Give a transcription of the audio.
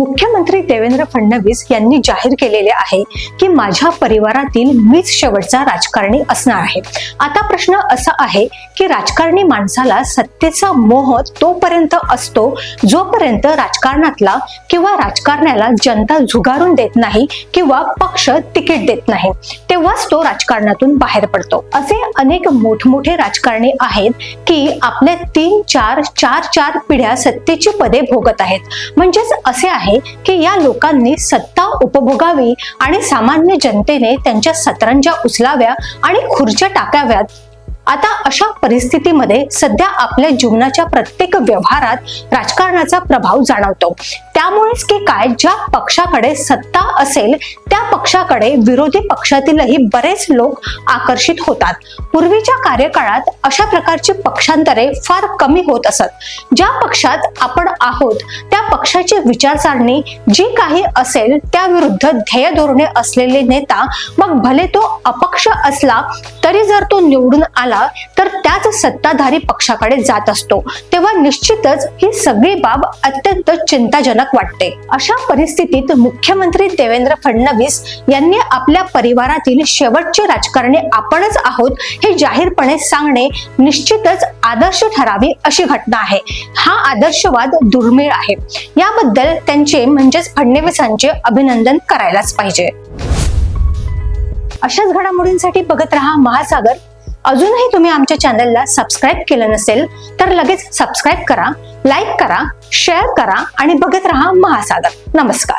मुख्यमंत्री देवेंद्र फडणवीस यांनी जाहीर केलेले आहे की माझ्या परिवारातील मीच शेवटचा राजकारणी असणार आहे. आता प्रश्न असा आहे की राजकारणी माणसाला सत्तेचा मोह तोपर्यंत असतो जोपर्यंत राजकारणातला किंवा राजकारण्याला जनता झुगारून देत नाही किंवा पक्ष तिकीट देत नाही तेव्हाच तो राजकारणातून बाहेर पडतो. असे अनेक मोठमोठे राजकारणी आहेत की आपल्या तीन चार चार चार पिढ्या सत्तेची पदे भोगत आहेत. म्हणजेच असे आहे की या लोकांनी सत्ता उपभोगावी आणि सामान्य जनतेने त्यांच्या सतरंजा उचलाव्या आणि खुर्च्या टाकाव्यात. आता अशा परिस्थितीमध्ये सध्या आपल्या जीवनाच्या प्रत्येक व्यवहारात राजकारणाचा प्रभाव जाणवतो. त्यामुळेच की काय ज्या पक्षाकडे सत्ता असेल पक्षाकडे विरोधी पक्षातीलही बरेच लोक आकर्षित होतात. पूर्वीच्या कार्यकाळात अशा प्रकारची पक्षांतरे फार कमी होत असत. ज्या पक्षात आपण आहोत त्या पक्षाची विचारसरणी जी काही असेल त्या विरुद्ध ध्येय धोरणे असलेले नेता मग भले तो अपक्ष असला तरी जर तो निवडून आला तर त्याच सत्ताधारी पक्षाकडे जात असतो. तेव्हा निश्चितच ही सगळी बाब अत्यंत चिंताजनक वाटते. अशा परिस्थितीत मुख्यमंत्री देवेंद्र फडणवीस यांनी आपल्या परिवारातील शेवटचे राजकारणी आपणच आहोत हे जाहीरपणे सांगणे निश्चितच आदर्श ठरावी अशी घटना आहे. हा आदर्शवाद दुर्मिळ आहे. याबद्दल त्यांचे म्हणजेच फडणवीसांचे अभिनंदन करायलाच पाहिजे. अशाच घडामोडींसाठी बघत रहा महासागर. अजूनही तुम्ही आमच्या चॅनलला सबस्क्राईब केलं नसेल तर लगेच सबस्क्राईब करा लाईक करा शेअर करा आणि बघत रहा महासागर. नमस्कार.